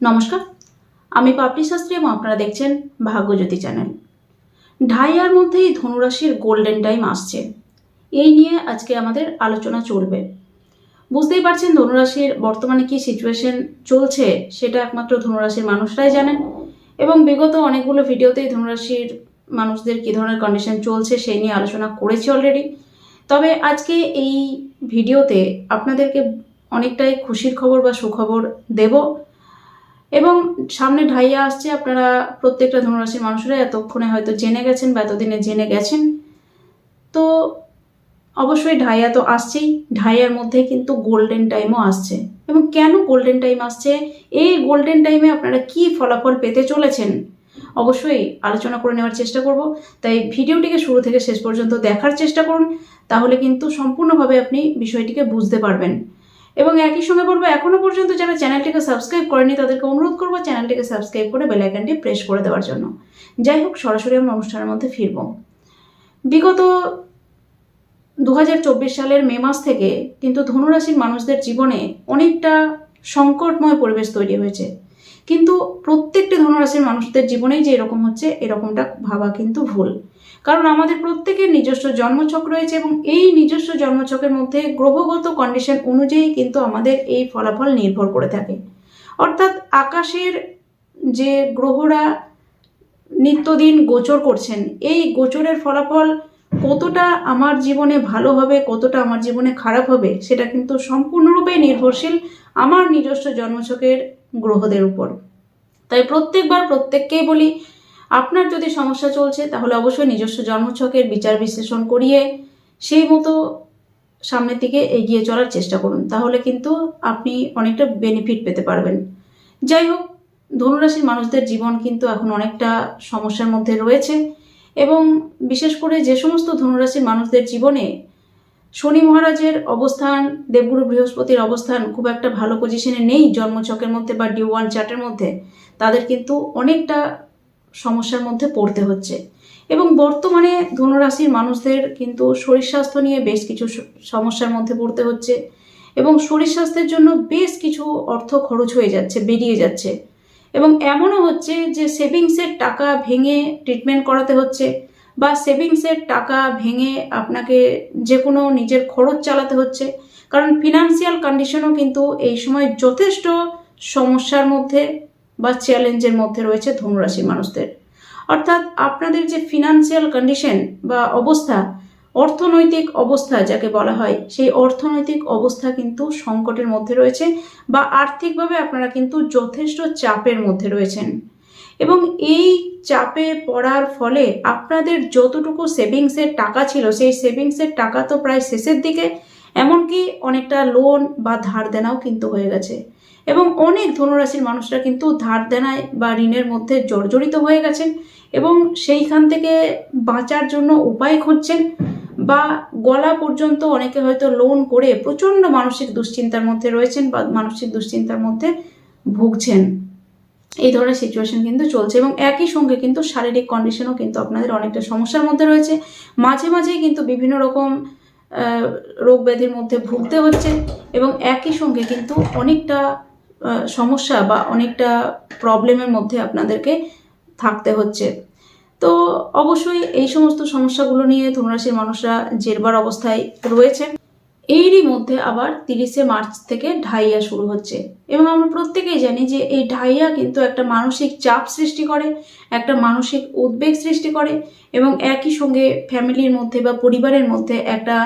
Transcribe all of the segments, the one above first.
নমস্কার। আমি পাপড়ি শাস্ত্রী এবং আপনারা দেখছেন ভাগ্যজ্যোতি চ্যানেল। ঢাইয়ার মধ্যেই ধনুরাশির গোল্ডেন টাইম আসছে। এই নিয়ে আজকে আমাদের আলোচনা চলবে। বুঝতেই পারছেন ধনুরাশির বর্তমানে কি সিচুয়েশন চলছে, সেটা একমাত্র ধনুরাশির মানুষরাই জানেন এবং বিগত অনেকগুলো ভিডিওতেই ধনুরাশির মানুষদের কী ধরনের কন্ডিশন চলছে সেই নিয়ে আলোচনা করেছি অলরেডি তবে আজকে এই ভিডিওতে আপনাদেরকে অনেকটাই খুশির খবর বা সুখবর দেব। এবং সামনে ঢাইয়া আসছে, আপনারা প্রত্যেকটা ধনুরাশির মানুষরা এতক্ষণে হয়তো জেনে গেছেন বা এতদিনে জেনে গেছেন। তো অবশ্যই ঢাইয়া তো আসছেই, ঢাইয়ার মধ্যে কিন্তু গোল্ডেন টাইমও আসছে। এবং কেন গোল্ডেন টাইম আসছে? এই গোল্ডেন টাইমে আপনারা কি ফলাফল পেতে চলেছেন? অবশ্যই আলোচনা করে নেওয়ার চেষ্টা করব। তাই ভিডিওটিকে শুরু থেকে শেষ পর্যন্ত দেখার চেষ্টা করুন, তাহলে কিন্তু সম্পূর্ণভাবে আপনি বিষয়টিকে বুঝতে পারবেন। এবং একই সঙ্গে বলব, এখনও পর্যন্ত যারা চ্যানেলটিকে সাবস্ক্রাইব করেনি, তাদেরকে অনুরোধ করব চ্যানেলটিকে সাবস্ক্রাইব করে বেল আইকনটি প্রেস করে দেওয়ার জন্য। যাই হোক, সরাসরি আমরা অনুষ্ঠানের মধ্যে ফিরব। বিগত দু হাজার চব্বিশ সালের মে মাস থেকে কিন্তু ধনুরাশির মানুষদের জীবনে অনেকটা সংকটময় পরিবেশ তৈরি হয়েছে। কিন্তু প্রত্যেকটি ধনুরাশির মানুষদের জীবনেই যে এরকম হচ্ছে, এরকমটা ভাবা কিন্তু ভুল। কারণ আমাদের প্রত্যেকের নিজস্ব জন্মছক রয়েছে এবং এই নিজস্ব জন্মছকের মধ্যে গ্রহগত কন্ডিশন অনুযায়ী কিন্তু আমাদের এই ফলাফল নির্ভর করে থাকে। অর্থাৎ আকাশের যে গ্রহরা নিত্যদিন গোচর করছেন, এই গোচরের ফলাফল কতটা আমার জীবনে ভালো হবে, কতটা আমার জীবনে খারাপ হবে, সেটা কিন্তু সম্পূর্ণরূপে নির্ভরশীল আমার নিজস্ব জন্মছকের গ্রহদের উপর। তাই প্রত্যেকবার প্রত্যেককেই বলি আপনার যদি সমস্যা চলছে, তাহলে অবশ্যই নিজস্ব জন্মছকের বিচার বিশ্লেষণ করিয়ে সেই মতো সামনের দিকে এগিয়ে চলার চেষ্টা করুন। তাহলে কিন্তু আপনি অনেকটা বেনিফিট পেতে পারবেন। যাই হোক, ধনুরাশির মানুষদের জীবন কিন্তু এখন অনেকটা সমস্যার মধ্যে রয়েছে এবং বিশেষ করে যে সমস্ত ধনুরাশির মানুষদের জীবনে শনি মহারাজের অবস্থান, দেবগুরু বৃহস্পতির অবস্থান খুব একটা ভালো পজিশনে নেই জন্মছকের মধ্যে বা ডিউ ওয়ান চার্টের মধ্যে। তাদের কিন্তু অনেকটা সমস্যার মধ্যে পড়তে হচ্ছে। এবং বর্তমানে ধনুরাশির মানুষদের কিন্তু শরীর স্বাস্থ্য নিয়ে বেশ কিছু সমস্যার মধ্যে পড়তে হচ্ছে এবং শরীর স্বাস্থ্যের জন্য বেশ কিছু অর্থ খরচ হয়ে যাচ্ছে, বেরিয়ে যাচ্ছে। এবং এমনও হচ্ছে যে সেভিংসের টাকা ভেঙে ট্রিটমেন্ট করাতে হচ্ছে বা সেভিংসের টাকা ভেঙে আপনাকে যে কোনো নিজের খরচ চালাতে হচ্ছে, কারণ ফিনান্সিয়াল কন্ডিশনও কিন্তু এই সময় যথেষ্ট সমস্যার মধ্যে বা চ্যালেঞ্জের মধ্যে রয়েছে ধনুরাশির মানুষদের। অর্থাৎ আপনাদের যে ফিনান্সিয়াল কন্ডিশন বা অবস্থা, অর্থনৈতিক অবস্থা যাকে বলা হয়, সেই অর্থনৈতিক অবস্থা কিন্তু সংকটের মধ্যে রয়েছে বা আর্থিকভাবে আপনারা কিন্তু যথেষ্ট চাপের মধ্যে রয়েছেন। এবং এই চাপে পড়ার ফলে আপনাদের যতটুকু সেভিংসের টাকা ছিল, সেই সেভিংসের টাকা তো প্রায় শেষের দিকে, এমনকি অনেকটা লোন বা ধার দেনাও কিন্তু হয়ে গেছে। এবং অনেক ধনুরাশির মানুষরা কিন্তু ধার দেনায় বা ঋণের মধ্যে জর্জরিত হয়ে গেছেন এবং সেইখান থেকে বাঁচার জন্য উপায় খুঁজছেন বা গলা পর্যন্ত অনেকে হয়তো লোন করে প্রচণ্ড মানসিক দুশ্চিন্তার মধ্যে রয়েছেন বা মানসিক দুশ্চিন্তার মধ্যে ভুগছেন। এই ধরনের সিচুয়েশন কিন্তু চলছে এবং একই সঙ্গে কিন্তু শারীরিক কন্ডিশনও কিন্তু আপনাদের অনেকটা সমস্যার মধ্যে রয়েছে। মাঝে মাঝেই কিন্তু বিভিন্ন রকম রোগ ব্যাধির মধ্যে ভুগতে হচ্ছে এবং একই সঙ্গে কিন্তু অনেকটা সমস্যা বা অনেকটা প্রবলেমের মধ্যে আপনাদেরকে থাকতে হচ্ছে। তো অবশ্যই এই সমস্ত সমস্যাগুলো নিয়ে ধনুরাশির মানুষরা জেরবার অবস্থায় রয়েছে। এরই মধ্যে আবার তিরিশে মার্চ থেকে ঢাইয়া শুরু হচ্ছে এবং আমরা প্রত্যেকেই জানি যে এই ঢাইয়া কিন্তু একটা মানসিক চাপ সৃষ্টি করে, একটা মানসিক উদ্বেগ সৃষ্টি করে এবং একই সঙ্গে ফ্যামিলির মধ্যে বা পরিবারের মধ্যে একটা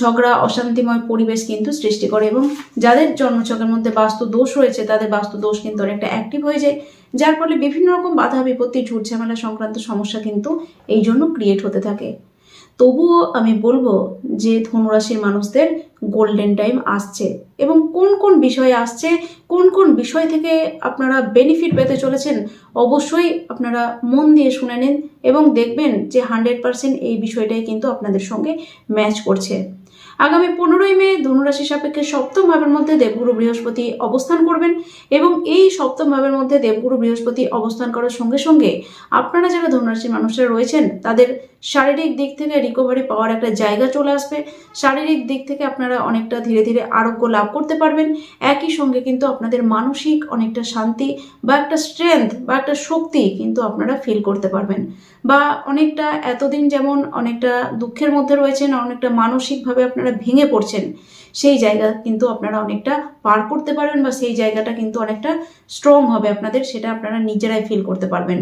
ঝগড়া, অশান্তিময় পরিবেশ কিন্তু সৃষ্টি করে এবং যাদের জন্মছকের মধ্যে বাস্তু দোষ রয়েছে, তাদের বাস্তু দোষ কিন্তু অনেকটা অ্যাক্টিভ হয়ে যায়। যার ফলে বিভিন্ন রকম বাধা, বিপত্তি ঝুট ঝামেলা সংক্রান্ত সমস্যা কিন্তু এই জন্য ক্রিয়েট হতে থাকে। তবুও আমি বলব যে ধনুরাশির মানুষদের গোল্ডেন টাইম আসছে এবং কোন কোন বিষয়ে আসছে, কোন কোন বিষয় থেকে আপনারা বেনিফিট পেতে চলেছেন, অবশ্যই আপনারা মন দিয়ে শুনে নিন এবং দেখবেন যে হান্ড্রেড পার্সেন্ট এই বিষয়টাই কিন্তু আপনাদের সঙ্গে ম্যাচ করছে। আগামী পনেরোই মে ধনুরাশি সাপেক্ষে সপ্তম ভাবের মধ্যে দেবগুরু বৃহস্পতি অবস্থান করবেন এবং এই সপ্তম ভাবের মধ্যে দেবগুরু বৃহস্পতি অবস্থান করার সঙ্গে সঙ্গে আপনারা যারা ধনুরাশির মানুষরা রয়েছেন, তাদের শারীরিক দিক থেকে রিকভারি পাওয়ার একটা জায়গা চলে আসবে। শারীরিক দিক থেকে আপনারা অনেকটা ধীরে ধীরে আরোগ্য লাভ করতে পারবেন। একই সঙ্গে কিন্তু আপনাদের মানসিক অনেকটা শান্তি বা একটা স্ট্রেংথ বা একটা শক্তি কিন্তু আপনারা ফিল করতে পারবেন। বা অনেকটা এতদিন যেমন অনেকটা দুঃখের মধ্যে রয়েছেন, অনেকটা মানসিকভাবে আপনারা ভেঙে পড়ছেন, সেই জায়গা কিন্তু আপনারা অনেকটা পার করতে পারবেন বা সেই জায়গাটা কিন্তু অনেকটা স্ট্রং হবে আপনাদের, সেটা আপনারা নিজেরাই ফিল করতে পারবেন।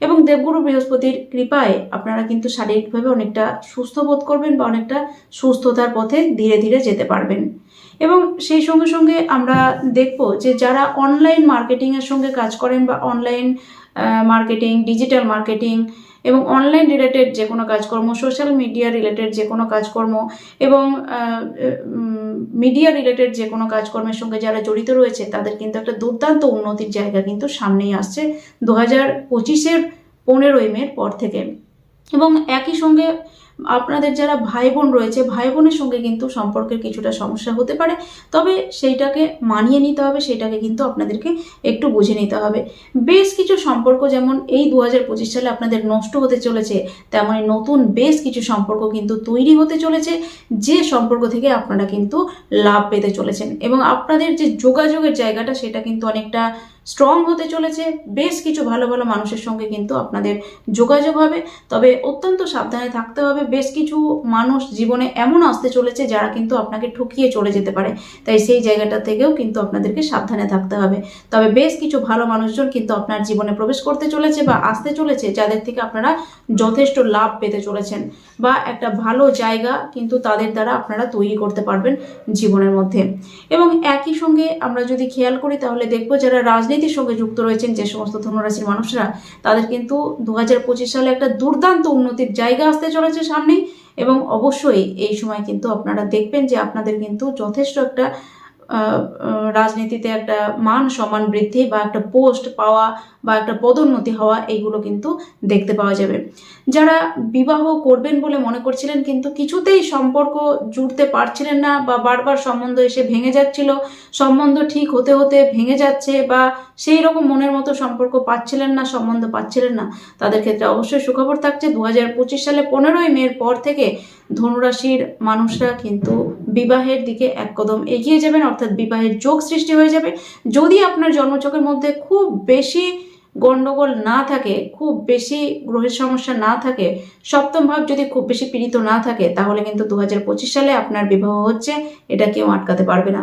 এবং দেবগুরু বৃহস্পতির কৃপায় আপনারা কিন্তু শারীরিকভাবে অনেকটা সুস্থ বোধ করবেন বা অনেকটা সুস্থতার পথে ধীরে ধীরে যেতে পারবেন। এবং সেই সঙ্গে সঙ্গে আমরা দেখব যে যারা অনলাইন মার্কেটিংয়ের সঙ্গে কাজ করেন বা অনলাইন মার্কেটিং ডিজিটাল মার্কেটিং এবং অনলাইন রিলেটেড যে কোনো কাজকর্ম সোশ্যাল মিডিয়া রিলেটেড যে কোনো কাজকর্ম এবং মিডিয়া রিলেটেড যে কোনো কাজকর্মের সঙ্গে যারা জড়িত রয়েছে, তাদের কিন্তু একটা দুর্দান্ত উন্নতির জায়গা কিন্তু সামনেই আসছে দু হাজার পঁচিশের পনেরোই মের পর থেকে। এবং একই সঙ্গে আপনাদের যারা ভাই বোন রয়েছে ভাই বোনের সঙ্গে কিন্তু সম্পর্কের কিছুটা সমস্যা হতে পারে। তবে সেইটাকে মানিয়ে নিতে হবে, সেটাকে কিন্তু আপনাদেরকে একটু বুঝে নিতে হবে। বেশ কিছু সম্পর্ক যেমন এই দু হাজার পঁচিশ সালে আপনাদের নষ্ট হতে চলেছে তেমনই নতুন বেশ কিছু সম্পর্ক কিন্তু তৈরি হতে চলেছে, যে সম্পর্ক থেকে আপনারা কিন্তু লাভ পেতে চলেছেন। এবং আপনাদের যে যোগাযোগের জায়গাটা, সেটা কিন্তু অনেকটা স্ট্রং হতে চলেছে। বেশ কিছু ভালো ভালো মানুষের সঙ্গে কিন্তু আপনাদের যোগাযোগ হবে। তবে অত্যন্ত সাবধানে থাকতে হবে। বেশ কিছু মানুষ জীবনে এমন আসতে চলেছে যারা কিন্তু আপনাকে ঠকিয়ে চলে যেতে পারে। তাই সেই জায়গাটা থেকেও কিন্তু আপনাদেরকে সাবধানে থাকতে হবে। তবে বেশ কিছু ভালো মানুষজন কিন্তু আপনার জীবনে প্রবেশ করতে চলেছে বা আসতে চলেছে, যাদের থেকে আপনারা যথেষ্ট লাভ পেতে চলেছেন বা একটা ভালো জায়গা কিন্তু তাদের দ্বারা আপনারা তৈরি করতে পারবেন জীবনের মধ্যে। এবং একই সঙ্গে আমরা যদি খেয়াল করি, তাহলে দেখব যারা রাজনীতির সঙ্গে যুক্ত রয়েছেন যে সমস্ত ধনুরাশির মানুষরা, তাদের কিন্তু দু হাজার পঁচিশ সালে একটা দুর্দান্ত উন্নতির জায়গা আসতে চলেছে সামনে এবং অবশ্যই এই সময় কিন্তু আপনারা দেখবেন যে আপনাদের কিন্তু যথেষ্ট একটা রাজনীতিতে একটা মান সম্মান বৃদ্ধি বা একটা পোস্ট পাওয়া বা একটা পদোন্নতি হওয়া, এইগুলো কিন্তু দেখতে পাওয়া যাবে। যারা বিবাহ করবেন বলে মনে করছিলেন কিন্তু কিছুতেই সম্পর্ক জুড়তে পারছিলেন না বা বারবার সম্বন্ধ এসে ভেঙে যাচ্ছিল, সম্বন্ধ ঠিক হতে হতে ভেঙে যাচ্ছে বা সেই রকম মনের মতো সম্পর্ক পাচ্ছিলেন না, সম্বন্ধ পাচ্ছিলেন না, তাদের ক্ষেত্রে অবশ্যই সুখবর থাকছে। দু হাজার পঁচিশ সালে পনেরোই মের পর থেকে ধনুরাশির মানুষরা কিন্তু বিবাহের দিকে এক কদম এগিয়ে যাবেন, অর্থাৎ বিবাহের যোগ সৃষ্টি হয়ে যাবে। যদি আপনার জন্মচকের মধ্যে খুব বেশি গণ্ডগোল না থাকে, খুব বেশি গ্রহের সমস্যা না থাকে, সপ্তম ভাব যদি খুব বেশি পীড়িত না থাকে, তাহলে কিন্তু দু হাজার পঁচিশ সালে আপনার বিবাহ হচ্ছে, এটা কেউ আটকাতে পারবে না।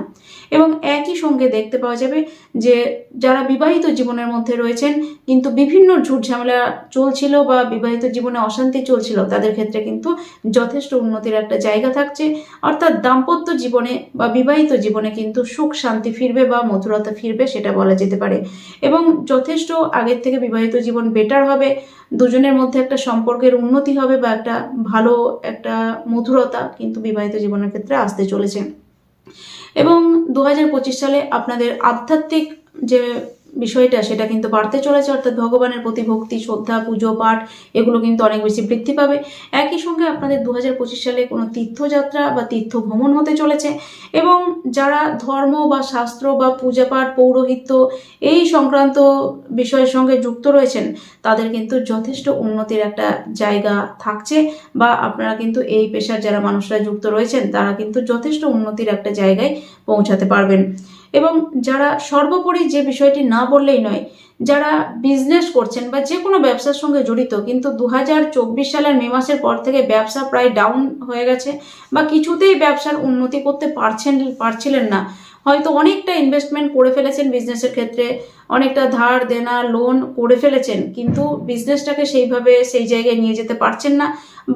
এবং একই সঙ্গে দেখতে পাওয়া যাবে যে যারা বিবাহিত জীবনের মধ্যে রয়েছেন, কিন্তু বিভিন্ন ঝুট ঝামেলা চলছিল বা বিবাহিত জীবনে অশান্তি চলছিল, তাদের ক্ষেত্রে কিন্তু যথেষ্ট উন্নতির একটা জায়গা থাকছে। অর্থাৎ দাম্পত্য জীবনে বা বিবাহিত জীবনে কিন্তু সুখ, শান্তি ফিরবে বা মধুরতা ফিরবে সেটা বলা যেতে পারে। এবং যথেষ্ট আগের থেকে বিবাহিত জীবন বেটার হবে, দুজনের মধ্যে একটা সম্পর্কের উন্নতি হবে বা একটা ভালো একটা মধুরতা কিন্তু বিবাহিত জীবনের ক্ষেত্রে আসতে চলেছে। এবং দুহাজার পঁচিশ সালে আপনাদের আধ্যাত্মিক যে বিষয়টা, সেটা কিন্তু বাড়তে চলেছে, অর্থাৎ ভগবানের প্রতি ভক্তি, শ্রদ্ধা, পুজো, পাঠ, এগুলো কিন্তু অনেক বেশি বৃদ্ধি পাবে। একই সঙ্গে আপনাদের দু হাজার পঁচিশ সালে কোনো তীর্থযাত্রা বা তীর্থ ভ্রমণ হতে চলেছে এবং যারা ধর্ম বা শাস্ত্র বা পূজা পাঠ পৌরোহিত্য এই সংক্রান্ত বিষয়ের সঙ্গে যুক্ত রয়েছেন, তাদের কিন্তু যথেষ্ট উন্নতির একটা জায়গা থাকছে বা আপনারা কিন্তু এই পেশার যারা মানুষরা যুক্ত রয়েছেন, তারা কিন্তু যথেষ্ট উন্নতির একটা জায়গায় পৌঁছাতে পারবেন। এবং যারা সর্বোপরি যে বিষয়টি না বললেই নয়, যারা বিজনেস করছেন বা যে কোনো ব্যবসার সঙ্গে জড়িত, কিন্তু দু হাজার চব্বিশ সালের মে মাসের পর থেকে ব্যবসা প্রায় ডাউন হয়ে গেছে বা কিছুতেই ব্যবসার উন্নতি করতে পারছেন, পারছিলেন না। হয়তো অনেকটা ইনভেস্টমেন্ট করে ফেলেছেন বিজনেসের ক্ষেত্রে অনেকটা ধার দেনা লোন করে ফেলেছেন, কিন্তু বিজনেসটাকে সেইভাবে সেই জায়গায় নিয়ে যেতে পারছেন না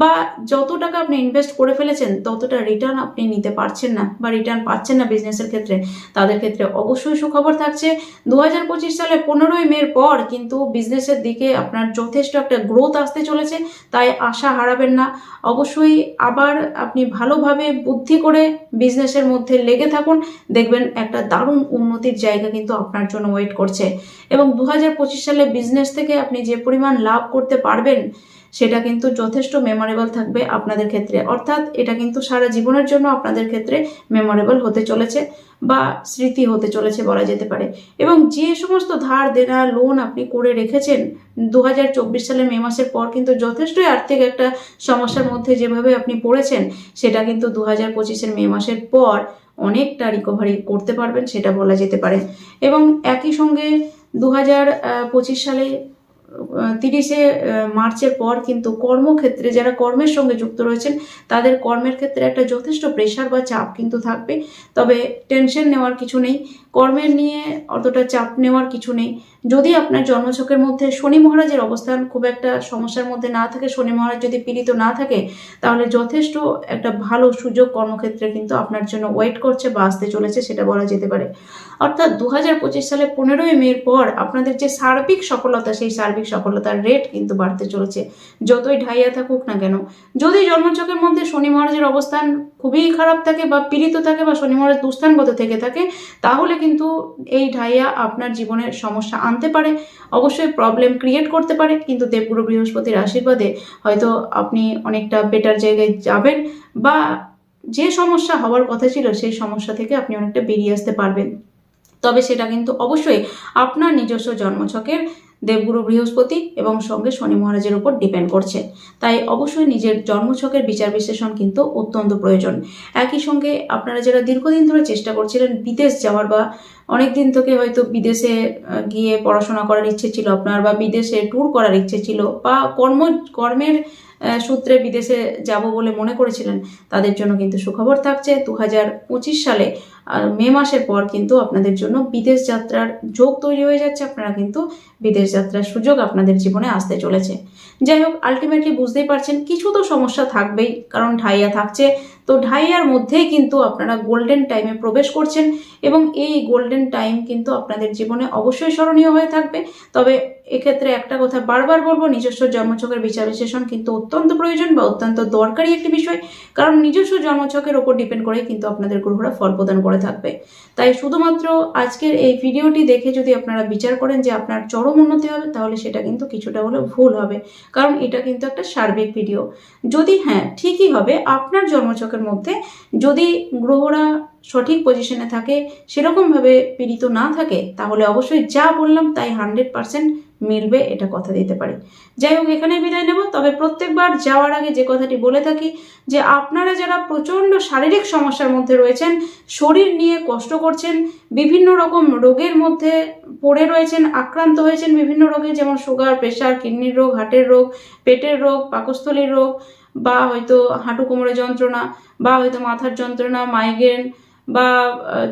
বা যত টাকা আপনি ইনভেস্ট করে ফেলেছেন, ততটা রিটার্ন আপনি নিতে পারছেন না বা রিটার্ন পাচ্ছেন না বিজনেসের ক্ষেত্রে। তাদের ক্ষেত্রে অবশ্যই সুখবর থাকছে। দু হাজার পঁচিশ সালে পনেরোই মের পর কিন্তু বিজনেসের দিকে আপনার যথেষ্ট একটা গ্রোথ আসতে চলেছে, তাই আশা হারাবেন না। অবশ্যই আবার আপনি ভালোভাবে বুদ্ধি করে বিজনেসের মধ্যে লেগে থাকুন। দেখবেন একটা দারুণ উন্নতির জায়গা কিন্তু আপনার জন্য ওয়েট করছে। করছে এবং দু হাজার পঁচিশ সালে বিজনেস থেকে আপনি যে পরিমাণ লাভ করতে পারবেন, সেটা কিন্তু যথেষ্ট মেমোরেবল থাকবে আপনাদের ক্ষেত্রে। অর্থাৎ এটা কিন্তু সারা জীবনের জন্য আপনাদের ক্ষেত্রে মেমোরেবল হতে চলেছে বা স্মৃতি হতে চলেছে বলা যেতে পারে। এবং যে সমস্ত ধার দেনা লোন আপনি করে রেখেছেন দু হাজার চব্বিশ সালের মে মাসের পর কিন্তু যথেষ্টই আর্থিক একটা সমস্যার মধ্যে যেভাবে আপনি পড়েছেন, সেটা কিন্তু দু হাজার মে মাসের পর অনেকটা রিকভারি করতে পারবেন, সেটা বলা যেতে পারে। এবং একই সঙ্গে দু হাজার পঁচিশ সালে তিরিশে মার্চের পর কিন্তু কর্মক্ষেত্রে যারা কর্মের সঙ্গে যুক্ত রয়েছেন, তাদের কর্মের ক্ষেত্রে একটা যথেষ্ট প্রেশার বা চাপ কিন্তু থাকবে। তবে টেনশন নেওয়ার কিছু নেই। কর্মের নিয়ে অতটা চাপ নেওয়ার কিছু নেই। যদি আপনার জন্মছকের মধ্যে শনি মহারাজের অবস্থান খুব একটা সমস্যার মধ্যে না থাকে, শনি মহারাজ যদি পীড়িত না থাকে, তাহলে যথেষ্ট একটা ভালো সুযোগ কর্মক্ষেত্রে কিন্তু আপনার জন্য ওয়েট করছে বা আসতে চলেছে সেটা বলা যেতে পারে। অর্থাৎ দু হাজার পঁচিশ সালে পনেরোই মের পর আপনাদের যে সার্বিক সফলতা, সেই সার্বিক সফলতার রেট কিন্তু বাড়তে চলেছে। যতই ঢাইয়া থাকুক না কেন, যদি জন্মছকের মধ্যে শনি মহারাজের অবস্থান খুবই খারাপ থাকে বা পীড়িত থাকে বা শনি মহারাজ দুস্থানগত থেকে থাকে, তাহলে কিন্তু এই ঢাইয়া আপনার জীবনের সমস্যা আনতে পারে। অবশ্যই প্রবলেম ক্রিয়েট করতে পারে, কিন্তু দেবগুরু বৃহস্পতির আশীর্বাদে হয়তো আপনি অনেকটা বেটার জায়গায় যাবেন বা যে সমস্যা হওয়ার কথা ছিল, সেই সমস্যা থেকে আপনি অনেকটা বেরিয়ে আসতে পারবেন। তবে সেটা কিন্তু অবশ্যই আপনার নিজস্ব জন্মছকের দেবগুরু বৃহস্পতি এবং সঙ্গে শনি মহারাজের উপর ডিপেন্ড করছে। তাই অবশ্যই নিজের জন্মছকের বিচার বিশ্লেষণ কিন্তু অত্যন্ত প্রয়োজন। একই সঙ্গে আপনারা যারা দীর্ঘদিন ধরে চেষ্টা করছিলেন বিদেশ যাওয়ার বা অনেক দিন থেকে হয়তো বিদেশে গিয়ে পড়াশোনা করার ইচ্ছে ছিল আপনার বা বিদেশে ট্যুর করার ইচ্ছে ছিল বা কর্ম, কর্মের সূত্রে বিদেশে যাব বলে মনে করেছিলেন। তাদের জন্য কিন্তু সুখবর থাকছে। দু হাজার পঁচিশ সালে মে মাসের পর কিন্তু আপনাদের জন্য বিদেশ যাত্রার যোগ তৈরি হয়ে যাচ্ছে। আপনারা কিন্তু বিদেশ যাত্রার সুযোগ আপনাদের জীবনে আসতে চলেছে। যাই হোক আলটিমেটলি বুঝতেই পারছেন, কিছু তো সমস্যা থাকবেই, কারণ ঢাইয়া থাকছে। তো ঢাইয়ার মধ্যেই কিন্তু আপনারা গোল্ডেন টাইমে প্রবেশ করছেন এবং এই গোল্ডেন টাইম কিন্তু আপনাদের জীবনে অবশ্যই স্মরণীয় হয়ে থাকবে। তবে এক্ষেত্রে একটা কথা বারবার বলব, নিজস্ব জন্মছকের বিচার বিশ্লেষণ কিন্তু অত্যন্ত প্রয়োজন বা অত্যন্ত দরকারি একটি বিষয়। কারণ নিজস্ব জন্মছকের ওপর ডিপেন্ড করে কিন্তু আপনাদের গ্রহরা ফল প্রদান করে থাকবে। তাই শুধুমাত্র আজকের এই ভিডিওটি দেখে যদি আপনারা বিচার করেন যে আপনার চরম উন্নতি হবে, তাহলে সেটা কিন্তু কিছুটা হলেও ভুল হবে। কারণ এটা কিন্তু একটা সার্বিক ভিডিও। যদি হ্যাঁ ঠিকই হবে, আপনার জন্মছকের মধ্যে যদি গ্রহরা সঠিক পজিশনে থাকে সেরকমভাবে পীড়িত না থাকে, তাহলে অবশ্যই যা বললাম তাই হান্ড্রেড পার্সেন্ট মিলবে এটা কথা দিতে পারি। যাই হোক এখানে বিদায় নেব। তবে প্রত্যেকবার যাওয়ার আগে যে কথাটি বলে থাকি যে, আপনারা যারা প্রচণ্ড শারীরিক সমস্যার মধ্যে রয়েছেন, শরীর নিয়ে কষ্ট করছেন, বিভিন্ন রকম রোগের মধ্যে পড়ে রয়েছেন, আক্রান্ত হয়েছেন বিভিন্ন রোগে, যেমন সুগার প্রেশার কিডনির রোগ হার্টের রোগ, পেটের রোগ, পাকস্থলীর রোগ, বা হয়তো হাঁটু কোমরে যন্ত্রণা, বা হয়তো মাথার যন্ত্রণা মাইগ্রেন বা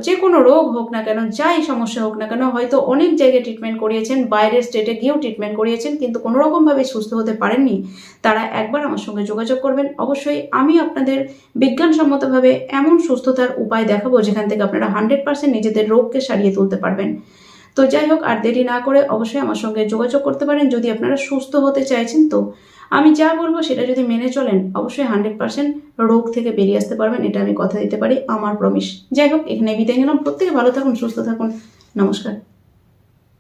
যে কোনো রোগ হোক না কেন, যাই সমস্যা হোক না কেন, হয়তো অনেক জায়গায় ট্রিটমেন্ট করিয়েছেন, বাইরের স্টেটে গিয়েও ট্রিটমেন্ট করিয়েছেন, কিন্তু কোনো রকমভাবে সুস্থ হতে পারেননি। তারা একবার আমার সঙ্গে যোগাযোগ করবেন। অবশ্যই আমি আপনাদের বিজ্ঞানসম্মতভাবে এমন সুস্থতার উপায় দেখাবো, যেখান থেকে আপনারা হান্ড্রেড পার্সেন্ট নিজেদের রোগকে সারিয়ে তুলতে পারবেন। তো যাই হোক, আর দেরি না করে অবশ্যই আমার সঙ্গে যোগাযোগ করতে পারেন। যদি আপনারা সুস্থ হতে চাইছেন, তো আমি যা বলব সেটা যদি মেনে চলেন, অবশ্যই হান্ড্রেড পার্সেন্ট রোগ থেকে বেরিয়ে আসতে পারবেন, এটা আমি কথা দিতে পারি, আমার প্রমিস যাই হোক এখানে বিদায় নিলাম। প্রত্যেকে ভালো থাকুন, সুস্থ থাকুন। নমস্কার।